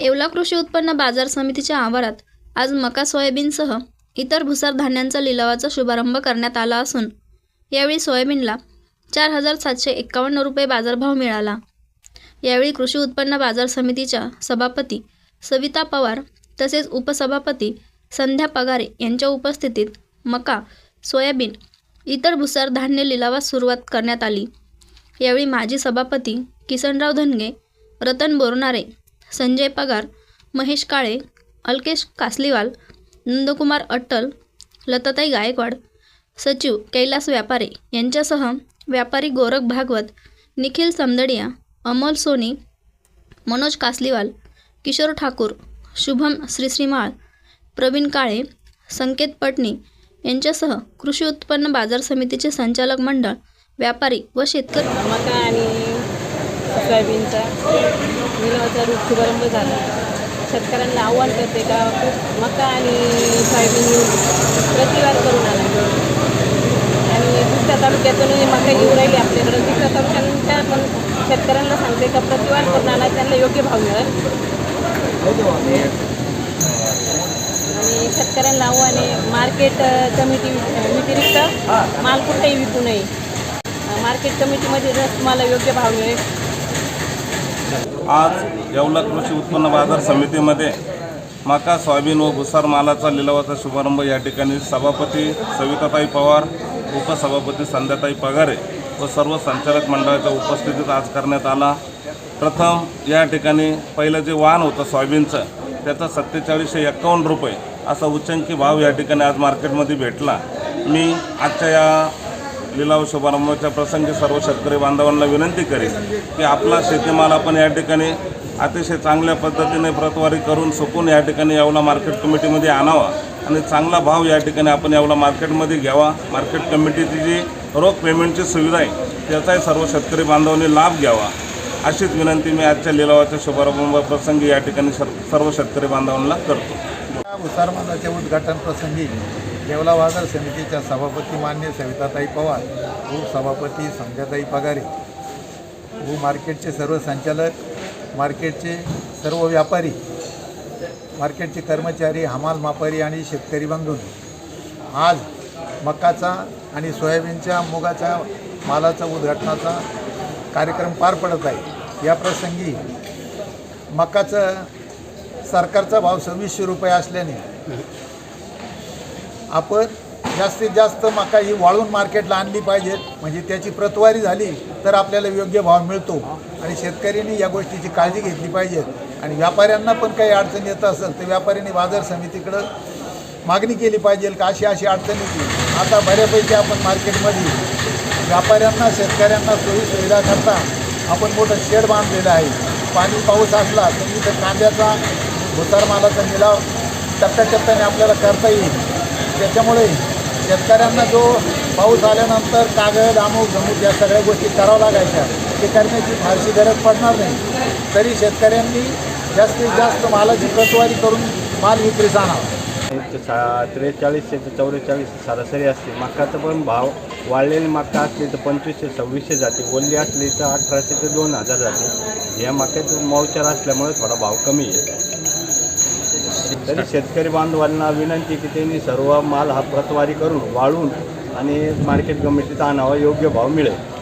येवला कृषी उत्पन्न बाजार समितीच्या आवारात आज मका सोयाबीनसह इतर भुसार धान्यांचा लिलावाचा शुभारंभ करण्यात आला असून यावेळी सोयाबीनला चार हजार सातशे एक्कावन्न रुपये बाजारभाव मिळाला. यावेळी कृषी उत्पन्न बाजार समितीच्या सभापती सविता पवार तसेच उपसभापती संध्या पगारे यांच्या उपस्थितीत मका सोयाबीन इतर भुसार धान्य लिलावास सुरुवात करण्यात आली. यावेळी माजी सभापती किसनराव धनगे रतन बोरणारे संजय पगार महेश काळे अल्केश कासलीवाल नंदकुमार अट्टल लताताई गायकवाड सचिव कैलास व्यापारे यांच्यासह व्यापारी गोरख भागवत निखिल समदडिया अमोल सोनी मनोज कासलीवाल किशोर ठाकूर शुभम श्रीश्रीमाळ प्रवीण काळे संकेत पटणी यांच्यासह कृषी उत्पन्न बाजार समितीचे संचालक मंडळ व्यापारी व शेतकरी. मका आणि सोयाबीनचा. लिलावाचा रूप शुभारंभ झाला. शेतकऱ्यांना आव्हान करते का? मका आणि सोयाबीन येऊन प्रतिवाद करून आला. आणि दुसऱ्या तालुक्यातून मका येऊ राहिली आपल्याकडं. दुसऱ्या तालुक्यांच्या पण शेतकऱ्यांना सांगते का प्रतिवाद करून आला त्यांना योग्य भाव मिळेल. आणि शेतकऱ्यांना आव्हाने मार्केट कमिटी व्यतिरिक्त माल कुठेही विकू नये. मार्केट कमिटीमध्ये जर तुम्हाला योग्य भाव मिळेल आज येवला कृषी उत्पन्न बाजार समितीमध्ये मका सोयाबीन व भुसार मालाचा लिलावाचा शुभारंभ या ठिकाणी सभापती सविताताई पवार उपसभापती संध्याताई पगारे व सर्व संचालक मंडळाच्या उपस्थितीत आज करण्यात आला. प्रथम या ठिकाणी पहिलं जे वाहन होतं सोयाबीनचं त्याचा सत्तेचाळीसशे एक्कावन्न रुपये असा उच्चांकी भाव या ठिकाणी आज मार्केटमध्ये भेटला. मी आजच्या या लिलाव शुभारंभाच्या प्रसंगी सर्व शेतकरी बांधवांना विनंती करेन की आपला शेतीमाल आपण या ठिकाणी अतिशय चांगल्या पद्धतीने प्रतवारी करून सुकून या ठिकाणी यावला मार्केट कमिटीमध्ये आणावा आणि चांगला भाव या ठिकाणी आपण यावला मार्केटमध्ये घ्यावा. मार्केट कमिटीची जी रोख पेमेंटची सुविधा आहे त्याचाही सर्व शेतकरी बांधवांनी लाभ घ्यावा. अशीच विनंती मी आजच्या लिलावाच्या शुभारंभ प्रसंगी या ठिकाणी सर- सर्व शेतकरी बांधवांना करतो. या उद्घाटन प्रसंगी देवला बाजार समितीच्या सभापती मान्य सविताताई पवार उपसभापती संध्याताई पगारे व मार्केटचे सर्व संचालक मार्केटचे सर्व व्यापारी मार्केटचे कर्मचारी हमाल मापारी आणि शेतकरी बांधून आज मकाचा आणि सोयाबीनच्या मुगाच्या मालाचा उद्घाटनाचा कार्यक्रम पार पडत आहे. या प्रसंगी मकाचं सरकारचा भाव सव्वीसशे रुपये असल्याने आपण जास्तीत जास्त मका ही वाळून मार्केटला आणली पाहिजे. म्हणजे त्याची प्रतवारी झाली तर आपल्याला योग्य भाव मिळतो. आणि शेतकऱ्यांनी या गोष्टीची काळजी घेतली पाहिजे. आणि व्यापाऱ्यांना पण काही अडचण येत असेल तर व्यापाऱ्यांनी बाजार समितीकडं मागणी केली पाहिजे का अशी अशी अडचण येतील आता बऱ्यापैकी आपण मार्केटमध्ये व्यापाऱ्यांना शेतकऱ्यांना सोयी सुविधा करता आपण मोठं शेड बांधलेलं आहे. पाणी पाऊस असला तर इथं कांद्याचा भुतारमालाचा निलाव टप्प्याटप्प्याने आपल्याला करता येईल. त्याच्यामुळे शेतकऱ्यांना जो पाऊस आल्यानंतर कागद अमुक जमूक या सगळ्या गोष्टी कराव्या लागायच्या. ते करण्याची फारशी गरज पडणार नाही. तरी शेतकऱ्यांनी जास्तीत जास्त मालाची प्रतवारी करून माल विक्रीस आणावा. सा त्रेचाळीसशे ते चौवेचाळीस सरासरी असते. मकाचा पण भाव वाढलेली मका असली तर पंचवीसशे सव्वीसशे जाते. ओल्ली असली तर अठराशे ते दोन हजार जाते. या मक्याचं मौचार असल्यामुळे थोडा भाव कमी आहे. तरी शेतकरी बांधवांना विनंती की त्यांनी सर्व माल हा प्रतवारी करून वाळून आणि मार्केट कमिटीचा आणावा योग्य भाव मिळेल.